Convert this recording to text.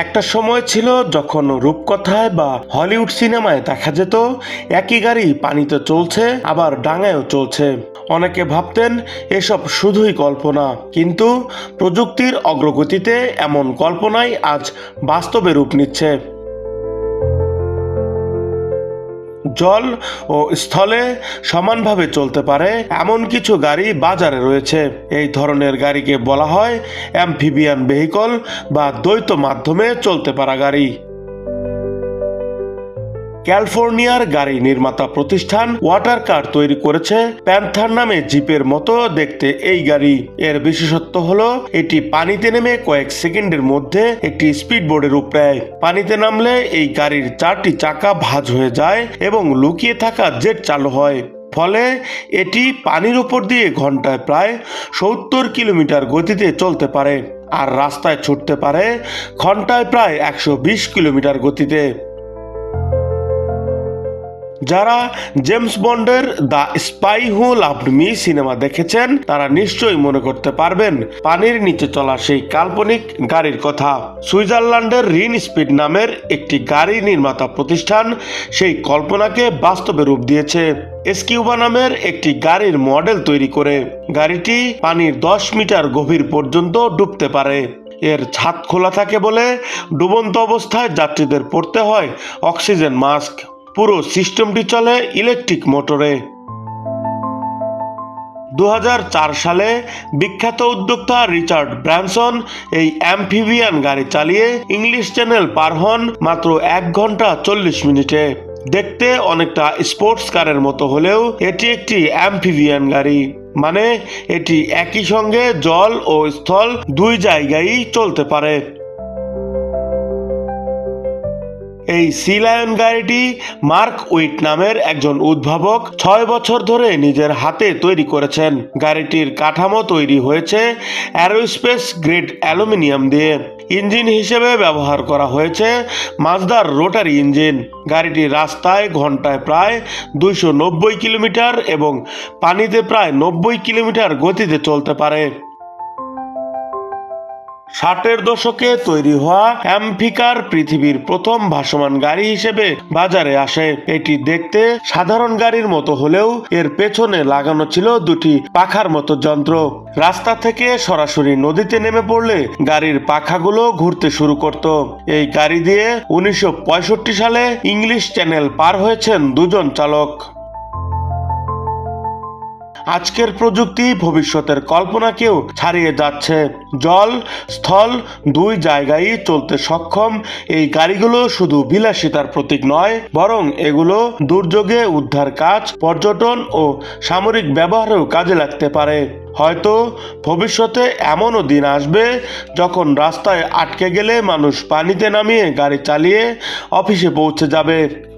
একটা সময় ছিল যখন রূপকথায় বা হলিউড সিনেমায় দেখা যেত, একই গাড়ি পানিতে চলছে, আবার ডাঙায়ও চলছে। অনেকে ভাবতেন, এসব শুধুই কল্পনা। কিন্তু প্রযুক্তির অগ্রগতিতে এমন কল্পনাই আজ বাস্তবে রূপ নিচ্ছে। জল ও স্থলে সমানভাবে চলতে পারে, এমন কিছু গাড়ি বাজারে রয়েছে। এই ধরনের গাড়িকে বলা হয় অ্যাম্ফিবিয়ান ভেহিকল বা দ্বৈত মাধ্যমে চলতে পারা গাড়ি। ক্যালিফোর্নিয়ার গাড়ি নির্মাতা প্রতিষ্ঠান ওয়াটার কার তৈরি করেছে। প্যান্থার নামে জিপের মতো দেখতে এই গাড়ি। এর বিশেষত্ব হলো, এটি পানিতে নেমে কয়েক সেকেন্ডের মধ্যে একটি স্পিডবোর্ডের রূপ নেয় পানিতে নামলে এই গাড়ির চারটি চাকা ভাঁজ হয়ে যায় এবং লুকিয়ে থাকা জেট চালু হয়। ফলে এটি পানির উপর দিয়ে ঘন্টায় প্রায় সত্তর কিলোমিটার গতিতে চলতে পারে আর রাস্তায় ছুটতে পারে ঘন্টায় প্রায় একশো বিশ কিলোমিটার গতিতে। যারা জেমস বন্ডের the spy who loved me cinema দেখেছেন, তারা নিশ্চয়ই মনে করতে পারবেন, পানির নিচে চলা সেই কাল্পনিক গাড়ির কথা। সুইজারল্যান্ডের রিন স্পিড নামের একটি গাড়ি নির্মাতা প্রতিষ্ঠান সেই কল্পনাকে বাস্তবে রূপ দিয়েছে। এসকিউবা নামের একটি গাড়ির মডেল তৈরি করে গাড়িটি পানির দশ মিটার গভীর পর্যন্ত ডুবতে পারে। এর ছাদ খোলা থাকে বলে ডুবন্ত অবস্থায় যাত্রীদের পড়তে হয় অক্সিজেন মাস্ক। পুরো সিস্টেমটি চলে ইলেকট্রিক মোটরে। দু হাজার চার সালে বিখ্যাত উদ্যোক্তা রিচার্ড ব্র্যানসন এই অ্যাম্ফিবিয়ান গাড়ি চালিয়ে ইংলিশ চ্যানেল পার হন মাত্র এক ঘণ্টা চল্লিশ মিনিটে। দেখতে অনেকটা স্পোর্টস কারের মতো হলেও এটি একটি অ্যাম্ফিবিয়ান গাড়ি। মানে এটি একই সঙ্গে জল ও স্থল দুই জায়গায় চলতে পারে। এই সি লায়ন গাড়িটি মার্ক উইট নামের একজন উদ্ভাবক ছয় বছর ধরে নিজের হাতে তৈরি করেছেন। গাড়িটির কাঠামো তৈরি হয়েছে অ্যারোস্পেস গ্রেড অ্যালুমিনিয়াম দিয়ে। ইঞ্জিন হিসেবে ব্যবহার করা হয়েছে মাজদার রোটারি ইঞ্জিন গাড়িটি রাস্তায় ঘন্টায় প্রায় দুইশো নব্বই কিলোমিটার এবং পানিতে প্রায় নব্বই কিলোমিটার গতিতে চলতে পারে। ষাটের দশকে তৈরি হওয়া অ্যাম্ফিকার পৃথিবীর প্রথম ভাসমান গাড়ি হিসেবে বাজারে আসে। এটি দেখতে সাধারণ গাড়ির মতো হলেও এর পেছনে লাগানো ছিল দুটি পাখার মতো যন্ত্র। রাস্তা থেকে সরাসরি নদীতে নেমে পড়লে গাড়ির পাখাগুলো ঘুরতে শুরু করত। এই গাড়ি দিয়ে উনিশশো পঁয়ষট্টি সালে ইংলিশ চ্যানেল পার হয়েছেন দুজন চালক। আজকের প্রযুক্তি ভবিষ্যতের কল্পনাকেও ছাড়িয়ে যাচ্ছে। জল, স্থল দুই জায়গায় চলতে সক্ষম। এই গাড়িগুলো শুধু বিলাসিতার প্রতীক নয়, বরং এগুলো দুর্যোগে উদ্ধার কাজ, পর্যটন ও সামরিক ব্যবহারেও কাজে লাগতে পারে। হয়তো ভবিষ্যতে এমনও দিন আসবে যখন রাস্তায় আটকে গেলে মানুষ পানিতে নামিয়ে গাড়ি চালিয়ে অফিসে পৌঁছে যাবে।